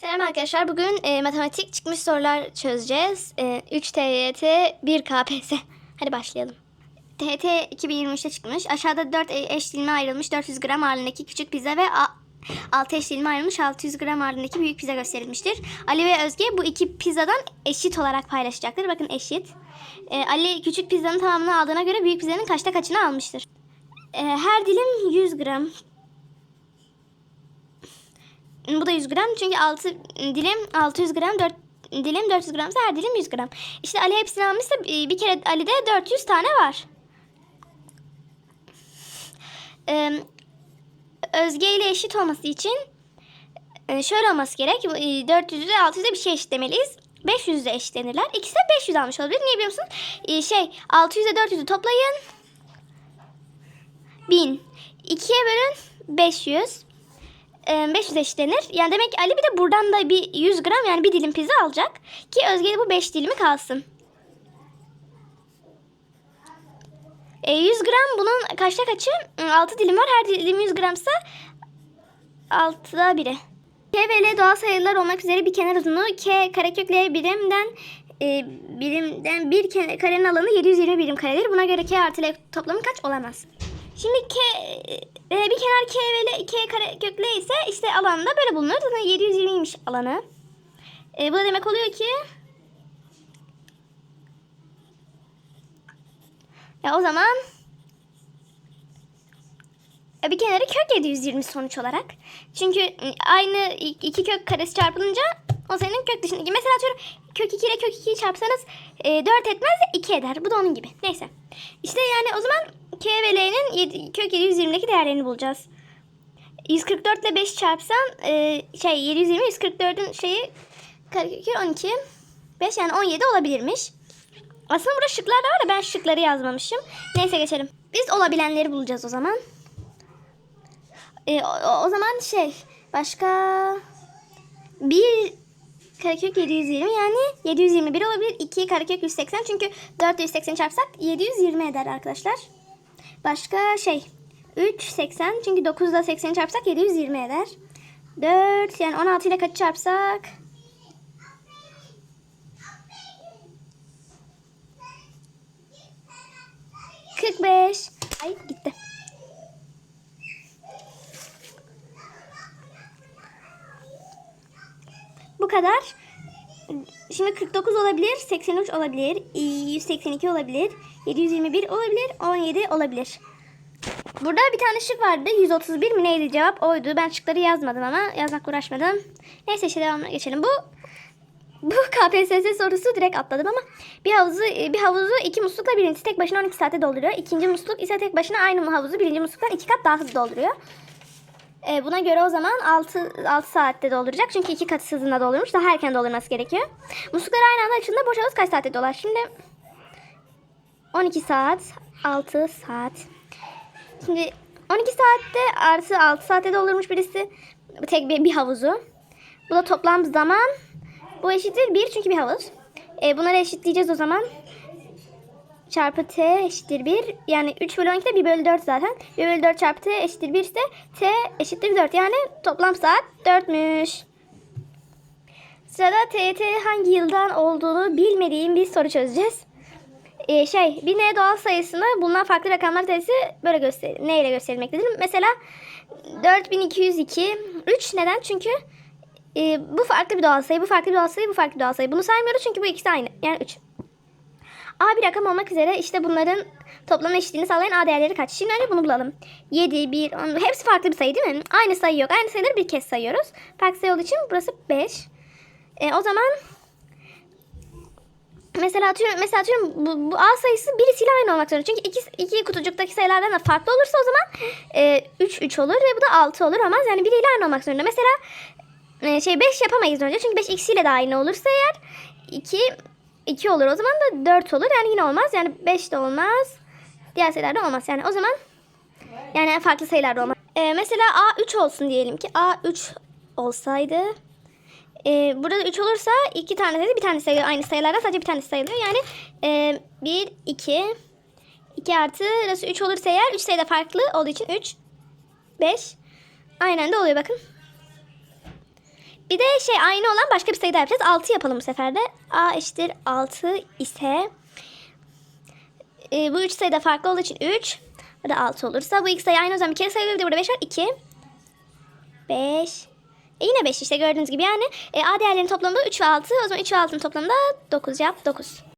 Selam arkadaşlar. Bugün e, matematik çıkmış sorular çözeceğiz. E, 3 TYT, 1 KPSS. Hadi başlayalım. TYT 2023'te çıkmış. Aşağıda 4 eş dilime ayrılmış 400 gram ağırlığındaki küçük pizza ve 6 eş dilime ayrılmış 600 gram ağırlığındaki büyük pizza gösterilmiştir. Ali ve Özge bu iki pizzadan eşit olarak paylaşacaktır. Bakın eşit. E, Ali küçük pizzanın tamamını aldığına göre büyük pizzanın kaçta kaçını almıştır. E, her dilim 100 gram. Bu da 100 gram çünkü 6 dilim 600 gram 4 dilim 400 gramsa her dilim 100 gram. İşte Ali hepsini almışsa e, bir kere Ali'de 400 tane var. Özge ile eşit olması için e, şöyle olması gerek. 400'ü 600'e bir şey eşitlemeliyiz. 500 de eşitlenirler. İkisi de 500 almış olabilir. Niye biliyor musunuz? Ee, şey 600 ile 400'ü toplayın. 1000. 2'ye bölün 500. 500 eşitlenir. Yani demek ki Ali bir de buradan da bir 100 gram yani bir dilim pizza alacak. Ki Özge de bu 5 dilimi kalsın. E, 100 gram bunun kaçta kaçı? 6 dilim var. Her dilim 100 gramsa 6'da biri. K ve L doğal sayılar olmak üzere bir kenar uzunluğu K karekök L birimden e, birimden bir karenin alanı 720 birim karedir. Buna göre K artı L toplamı kaç olamaz? Şimdi K, e, bir kenar K ve L, K kare kök L ise işte alanda böyle bulunur. Zaten 720'ymiş alanı. E, bu da demek oluyor ki ya o zaman e, bir kenarı kök 720 sonuç olarak. Çünkü e, aynı iki kök karesi çarpılınca o senin kök dışındaki. Mesela atıyorum kök 2 ile kök 2'yi çarpsanız e, 4 etmez de 2 eder. Bu da onun gibi. Neyse. İşte yani o zaman K ve L'nin kök 720'deki değerlerini bulacağız. 144 ile 5 çarpsan e, şey 720 144'ün şeyi karekökü 12 5 yani 17 olabilirmiş. Aslında burada şıklar da var da ben şıkları yazmamışım. Neyse geçelim. Biz olabilenleri bulacağız o zaman. E, o, o zaman şey başka bir karekök 720 yani 721 olabilir. 2 karekök 180 çünkü 4 180 çarpsak 720 eder arkadaşlar. Başka şey 3 80 çünkü 9 ile 80 çarpsak 720 eder. 4 yani 16 ile kaç çarpsak Kırk beş. Ay gitti. Bu kadar. Şimdi 49 olabilir, 83 olabilir, 182 olabilir, 721 olabilir, 17 olabilir. Burada bir tane şık vardı. 131 mi neydi cevap? Oydu. Ben şıkları yazmadım ama yazmakla uğraşmadım. Neyse işte devamına geçelim. Bu bu KPSS sorusu direkt atladım ama bir havuzu bir havuzu iki muslukla birincisi tek başına 12 saate dolduruyor. İkinci musluk ise tek başına aynı havuzu birinci musluktan iki kat daha hızlı dolduruyor. E, buna göre o zaman 6, 6 saatte dolduracak. Çünkü iki katı hızında doldurmuş. Daha erken doldurması gerekiyor. Musluklar aynı anda açıldığında boş havuz kaç saatte dolar? Şimdi 12 saat, 6 saat. Şimdi 12 saatte artı 6 saatte doldurmuş birisi. Tek bir, bir havuzu. Bu da toplam zaman. Bu eşittir 1 çünkü bir havuz. E, bunları eşitleyeceğiz o zaman. Çarpı t eşittir 1. Yani 3 bölü 12 de 1 bölü 4 zaten. 1 bölü 4 çarpı t eşittir 1 ise t eşittir 4. Yani toplam saat 4'müş. Sırada TYT hangi yıldan olduğunu bilmediğim bir soru çözeceğiz. Ee, şey bir n doğal sayısını bulunan farklı rakamlar sayısı böyle göster ne ile gösterilmektedir. Mesela 4202 3 neden? Çünkü e, bu farklı bir doğal sayı, bu farklı bir doğal sayı, bu farklı bir doğal sayı. Bunu saymıyoruz çünkü bu ikisi aynı. Yani 3. A bir rakam olmak üzere işte bunların toplam eşitliğini sağlayan A değerleri kaç? Şimdi önce bunu bulalım. 7, 1, 10. Hepsi farklı bir sayı değil mi? Aynı sayı yok. Aynı sayıları bir kez sayıyoruz. Farklı sayı olduğu için burası 5. E, o zaman mesela atıyorum, mesela atıyorum bu, bu A sayısı birisiyle aynı olmak zorunda. Çünkü iki, iki kutucuktaki sayılardan da farklı olursa o zaman e, 3, 3 olur ve bu da 6 olur. Olmaz yani biriyle aynı olmak zorunda. Mesela e, şey 5 yapamayız önce. Çünkü 5 ikisiyle de aynı olursa eğer 2 2 olur. O zaman da 4 olur. Yani yine olmaz. Yani 5 de olmaz. Diğer sayılarda olmaz. Yani o zaman yani farklı sayılarda olmaz. Ee, mesela A 3 olsun diyelim ki. A 3 olsaydı ee, burada 3 olursa iki tane sayı bir tane sayılıyor. Aynı sayılarda sadece bir tane sayılıyor. Yani e, 1, 2 2 artı burası 3 olursa eğer 3 sayıda farklı olduğu için 3 5 aynen de oluyor bakın. Bir de şey aynı olan başka bir sayı daha yapacağız. 6 yapalım bu sefer de. A eşittir 6 ise e, bu üç sayı da farklı olduğu için 3. Burada 6 olursa bu iki sayı aynı o zaman bir kere sayılır. Bir de burada 5 var. 2. 5. E yine 5 işte gördüğünüz gibi yani. E, A değerlerinin toplamı 3 ve 6. O zaman 3 ve 6'nın toplamı da 9 cevap 9.